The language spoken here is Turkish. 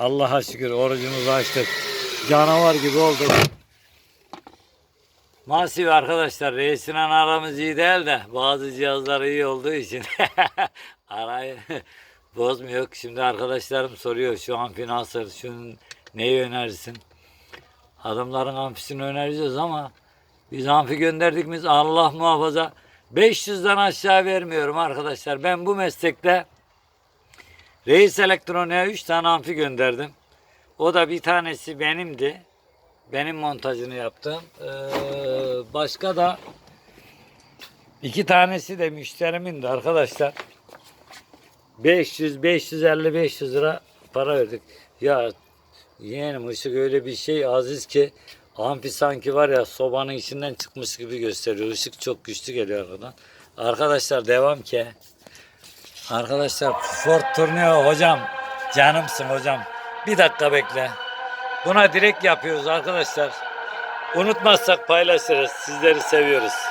Allah'a şükür orucumuzu açtık. Canavar gibi olduk. Masif arkadaşlar reisin aramız iyi değil de bazı cihazlar iyi olduğu için arayı bozmuyor. Şimdi arkadaşlarım soruyor şu amfi nasıl, şunun neyi önerirsin? Adamların amfisini önereceğiz ama biz amfi gönderdik mi Allah muhafaza 500'den aşağı vermiyorum arkadaşlar. Ben bu meslekte Reis Elektronik'e 3 tane amfi gönderdim. O da bir tanesi benimdi. Benim montajını yaptım. Ee, başka da iki tanesi de müşterimindi arkadaşlar. 500, 550, 500 lira para verdik. Ya yeğenim ışık öyle bir şey aziz ki amfi sanki var ya sobanın içinden çıkmış gibi gösteriyor. Işık çok güçlü geliyor aradan. Arkadaşlar devam ki. Arkadaşlar Ford Tourneo hocam canımsın hocam. Bir dakika bekle. Buna direkt yapıyoruz arkadaşlar. Unutmazsak paylaşırız. Sizleri seviyoruz.